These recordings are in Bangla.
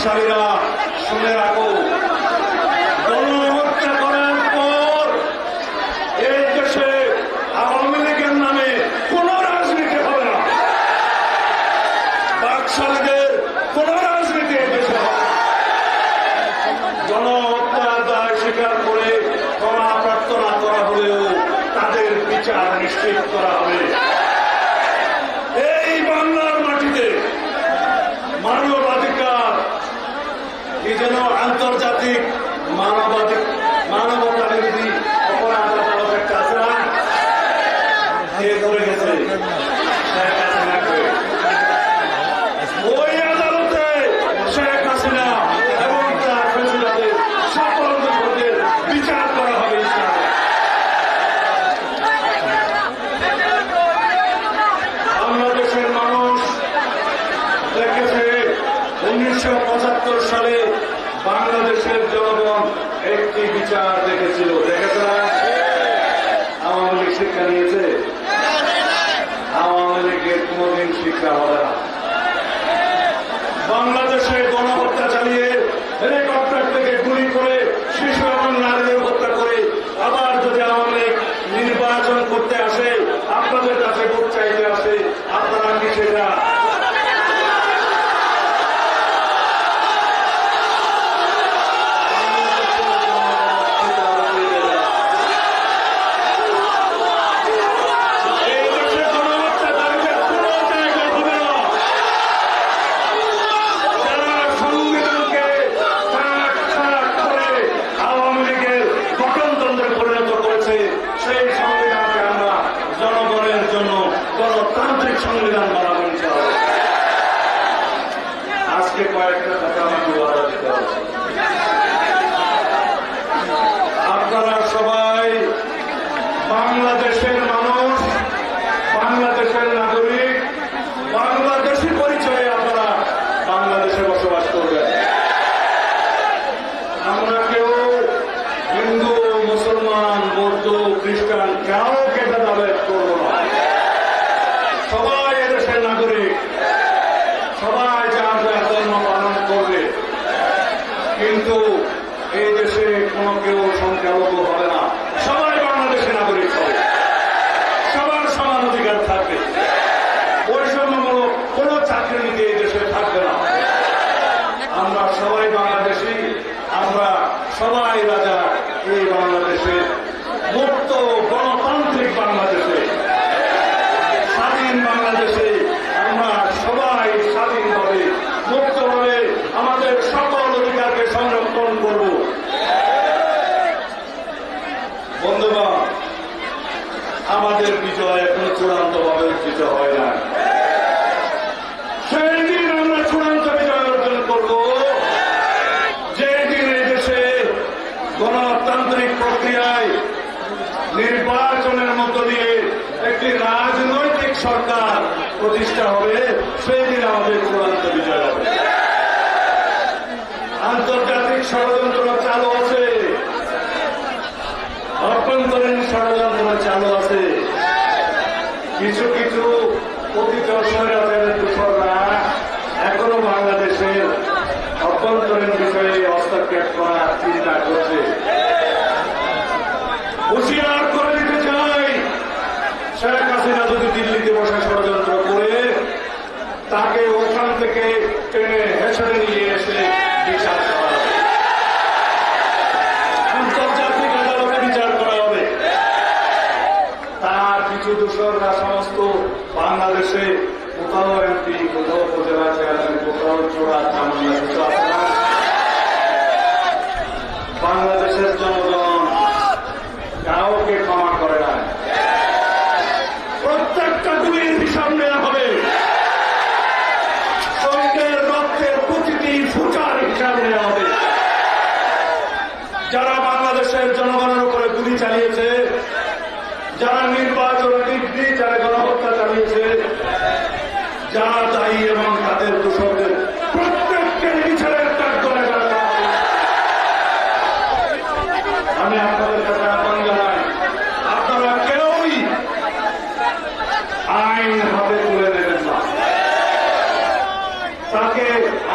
আসামিরা শুনে রাখো। গণহত্যা করার পর এই দেশে আওয়ামী লীগের নামে কোন রাজনীতি হবে না। বাকশালীদের কোন রাজনীতি এই দেশে হবে গণহত্যার দায় স্বীকার করে ক্ষমা প্রার্থনা করা হলেও তাদের বিচার নিশ্চিত করা হবে। একটি বিচার দেখেছিল, দেখেছে না? আওয়ামী লীগ শিক্ষা নিয়েছে? আওয়ামী লীগের কোনদিন শিক্ষা হবে না বাংলাদেশে গণহত্যা চালিয়ে হেলিকপ্টার থেকে গুলি করে শিশু এবং নারীদের হত্যা করে আবার যদি আওয়ামী লীগ নির্বাচন করতে আসে আপনাদের কাছে ভোট চাইতে আসে আপনারা কি সেটা এই দেশে গণহত্যাকারীদের কোনো জায়গা হবে না যারা সংবিধানকে টাক টাক করে আওয়ামী লীগের গঠনতন্ত্রে পরিণত করেছে সেই সংবিধানকে আমরা জনগণের জন্য গণতান্ত্রিক সংবিধান বানাবো ইনশাআল্লাহ। আজকে কয়েকটা কথা আমাকে ওয়াদা দিতে হবে আপনারা সবাই বাংলাদেশের মানুষ, বাংলাদেশের নাগরিক বাংলাদেশি পরিচয়ে আপনারা বাংলাদেশে বসবাস করবেন। আমরা কেউ হিন্দু, মুসলমান, বৌদ্ধ, খ্রিস্টান কাউকে ভেদাভেদ করব না। সবাই এদেশের নাগরিক। সবাই যার যার ধর্ম পালন করবে। কিন্তু এই দেশে কোনো কেউ সংখ্যালঘু হবে না সবাই বাংলাদেশের নাগরিক হবে সবার সমান অধিকার থাকবে বৈষম্যমূলক কোনো চাকরি নিতে এই দেশে থাকবে না আমরা সবাই বাংলাদেশি আমরা সবাই রাজা এই বাংলাদেশে মুক্ত গণতান্ত্রিক বাংলাদেশে স্বাধীন বাংলাদেশে আমরা সবাই স্বাধীনভাবে মুক্তভাবে আমাদের সকল অধিকারকে সংরক্ষণ করব বন্ধুগণ আমাদের বিজয় এখনও চূড়ান্ত ভাবে অর্জিত হয় না সেই দিন আমরা চূড়ান্ত বিজয় অর্জন করব যে দিন এই দেশে গণতান্ত্রিক প্রক্রিয়ায় নির্বাচনের মধ্য দিয়ে একটি রাজনৈতিক সরকার প্রতিষ্ঠা হবে সেই দিন আমাদের চূড়ান্ত বিজয় হবে। আন্তর্জাতিক ষড়যন্ত্র চালু আছে। অভ্যন্তরীণ ষড়যন্ত্র চালু আছে। কিছু কিছু অতীত স্বৈরাচারের দূষণরা এখনও বাংলাদেশের অভ্যন্তরীণ বিষয়ে হস্তক্ষেপ করার চিন্তা করছে হুঁশিয়ার করে দিতে চাই শেখ হাসিনা যদি দিল্লিতে বসে ষড়যন্ত্র করে তাকে ওখান থেকে টেনে হেসড়ে নিয়ে এসে বিচার আন্তর্জাতিক আদালতে বিচার করা হবে। তার কিছু দূষণরা সমস্ত বাংলাদেশে কোথাও এমপি কোথাও উপজেলা চেয়ারম্যান কোথাও চোরা বাংলাদেশের জনগণ কাউকে ক্ষমা করে না প্রত্যেকটা গুলির হিসাব নেওয়া হবে শহীদের রক্তের প্রতিটি ফুটার হিসাব নেওয়া হবে যারা বাংলাদেশের জনগণের উপরে গুলি চালিয়েছে যারা নির্বাচন ডিগ্রি যারা গণহত্যা চালিয়েছে যারা দায়ী এবং তাদের দোষকদের প্রত্যেককে বিচারের কাজ করে আমি আপনাদের কাছে আহ্বান জানাই, আপনারা কেউই আইন হাতে তুলে নেবেন না। তাকে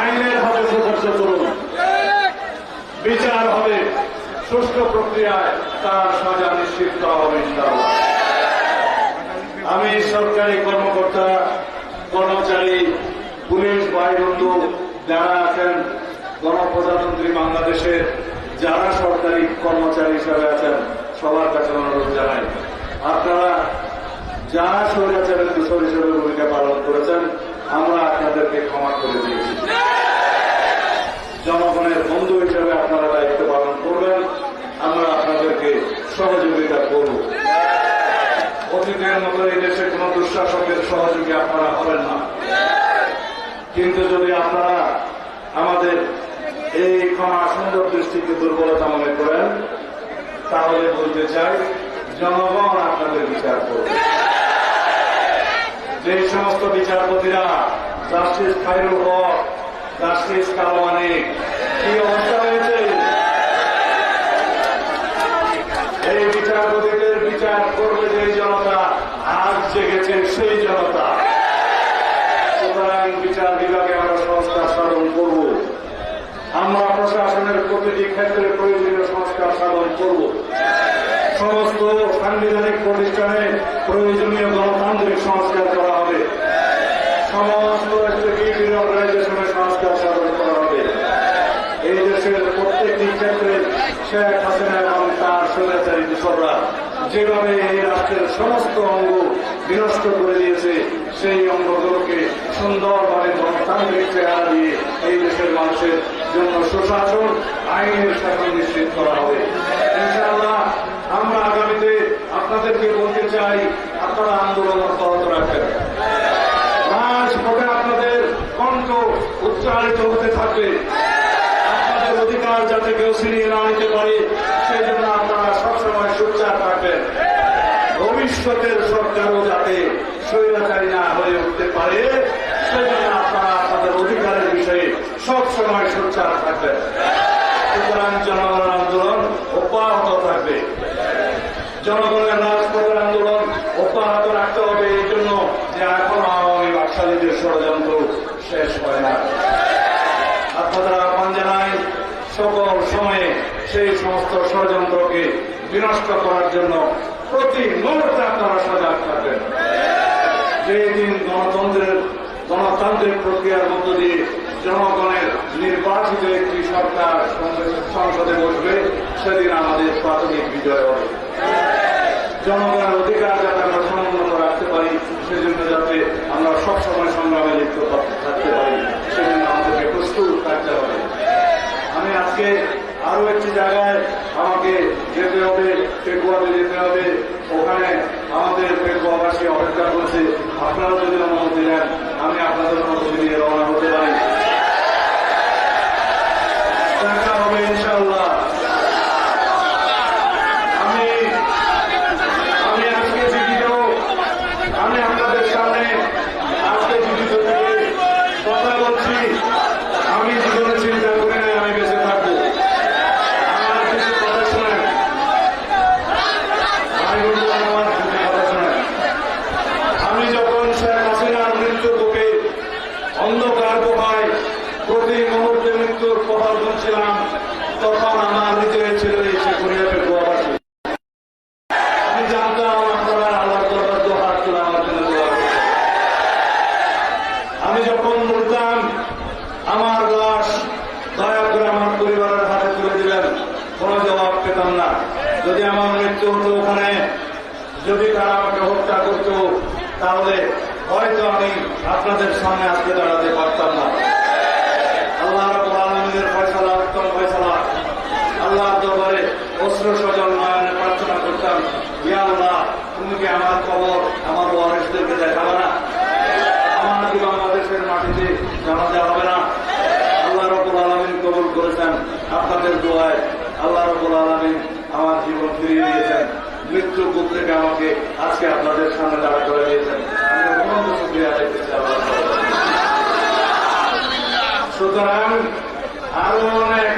আইনের হাতে সুপর্দ করুন। বিচার হবে, সুষ্ঠু প্রক্রিয়ায় তার সাজা নিশ্চিত হবে। আমি সরকারি কর্মকর্তা কর্মচারী, পুলিশ বন্ধু যারা আছেন, গণপ্রজাতন্ত্রী বাংলাদেশের যারা সরকারি কর্মচারী হিসাবে আছেন, সবার কাছে অনুরোধ জানাই। আপনারা যারা স্বৈরাচারের দূষণ হিসেবে ভূমিকা পালন করেছেন, আমরা আপনাদেরকে ক্ষমা করে দিয়েছি জনগণের বন্ধু হিসেবে আপনারা দায়িত্ব পালন করবেন আমরা আপনাদেরকে সহযোগিতা করব অতীতের মতো এই দুঃশাসকের সহযোগী আপনারা হবেন না। কিন্তু যদি আপনারা আমাদের এই ক্ষমা সুন্দর দৃষ্টিকে দুর্বলতা মনে করেন, তাহলে বলতে চাই, জনগণ আপনাদের বিচার করবে যে সমস্ত বিচারপতিরা জাস্টিস খাইরুল হক, জাস্টিস কালমানিক কি অবস্থা হয়েছে? এই বিচারপতিদের বিচার করবে যে জনতা আজ জেগেছে সেই জনতা সুতরাং বিচার বিভাগে আমরা সংস্কার সাধন করব আমরা প্রশাসনের প্রতিটি ক্ষেত্রে প্রয়োজনীয় সংস্কার সাধন করব। সমস্ত সাংবিধানিক প্রতিষ্ঠানে প্রয়োজনীয় গণতান্ত্রিক সংস্কার করা হবে। সমস্ত এক্সিকিউটিভ অর্গানাইজেশনের সংস্কার সাধন করা হবে। এই দেশের প্রত্যেকটি ক্ষেত্রে শেখ হাসিনা এবং তার স্বৈরাচারী দূষররা যেভাবে এই রাষ্ট্রের সমস্ত অঙ্গ বিনষ্ট করে দিয়েছে, সেই অঙ্গগুলোকে সুন্দরভাবে গণতান্ত্রিক চেহারা দিয়ে এই দেশের মানুষের জন্য সুশাসন আইনের শাসন নিশ্চিত করা হবে। আমরা আগামীতে আপনাদেরকে বলতে চাই, আপনারা আন্দোলন অব্যাহত রাখেন রাজপথে আপনাদের কণ্ঠ উচ্চারিত হতে থাকবে। অধিকার যাতে কেউ ছিনিয়ে না নিতে পারে, সেই জন্য আপনারা সবসময় সোচ্চার থাকবেন। ভবিষ্যতের সরকারও যাতে স্বৈরাচারী না হয়ে উঠতে পারে সেজন্য আপনারা আপনাদের অধিকারের বিষয়ে সবসময় সোচ্চার থাকবেন। সুতরাং জনগণের আন্দোলন অব্যাহত থাকবে। জনগণের রাজপথের আন্দোলন অব্যাহত রাখতে হবে, এই জন্য যে এখন আওয়ামী বাকশালীদের ষড়যন্ত্র শেষ হয় না। জানাই সকল সময়ে সেই সমস্ত ষড়যন্ত্রকে বিনষ্ট করার জন্য প্রতি মুহূর্তে আপনারা সজাগ থাকবেন। যেদিন গণতন্ত্রের, গণতান্ত্রিক প্রক্রিয়ার মধ্য দিয়ে জনগণের নির্বাচিত একটি সরকার সংসদে বসবে, সেদিন আমাদের প্রাথমিক বিজয় হবে। জনগণের অধিকার যাতে আমরা সমুন্নত রাখতে পারি, সেজন্য যাতে আমরা সবসময় সংগ্রামে লিপ্ত থাকতে পারি সেজন্য আমাদেরকে প্রস্তুত থাকতে হবে আমি আজকে আরও একটি জায়গায় আমাকে যেতে হবে পেকুয়াতে যেতে হবে। ওখানে আমাদের পেকুয়াবাসী অপেক্ষা করছে। আপনারা যদি অনুমতি দেন আমি আপনাদের অনুমতি দিয়ে রওনা হতে পারি। দেখা হবে ইনশাল্লাহ আমি আমি আজকে জীবিত আমি আপনাদের সামনে আজকে জীবিত থেকে কথা বলছি আমি জীবনে চিন্তা করি না আমি বেঁচে থাকব আমার কিছু কথা শোনেন আমি বলব আমার কিছু কথা শোনেন আমি যখন শেখ হাসিনার মৃত্যু বুকে অন্ধকার গুহায় প্রতি মুহূর্তে মৃত্যুর প্রভাব শুনছিলাম, তখন আমার হৃদয়ে ছিল এই শেখরিয়াপের গোয়াবাসী আমি যখন আমার দয়া করে আমার পরিবারের জবাব পেতাম না। যদি আমার মৃত্যু হতো ওখানে, যদি তারা আমাকে হত্যা করত, তাহলে হয়তো আমি আপনাদের সামনে আজকে দাঁড়াতে পারতাম না। আল্লাহ রাব্বুল আলামিনের ফয়সালা, উত্তম ফয়সালা, আল্লাহর দরবারে অস্ত্র সজল নয়নে প্রার্থনা করতাম, ইয়া আল্লাহ, তুমি কি আমার খবর আমার ওয়ারিসদেরকে দেখাবে না? আমার কি বাংলাদেশের মাটিতে জানাতে হবে না? আল্লাহ রবুল আলমিন কবুল করেছেন। আপনাদের দোয়ায় আল্লাহ রবুল আলমিন আমার জীবন ফিরিয়ে দিয়েছেন। মৃত্যু বুক থেকে আমাকে আজকে আপনাদের সামনে দাঁড় সুতরাং আরও অনেক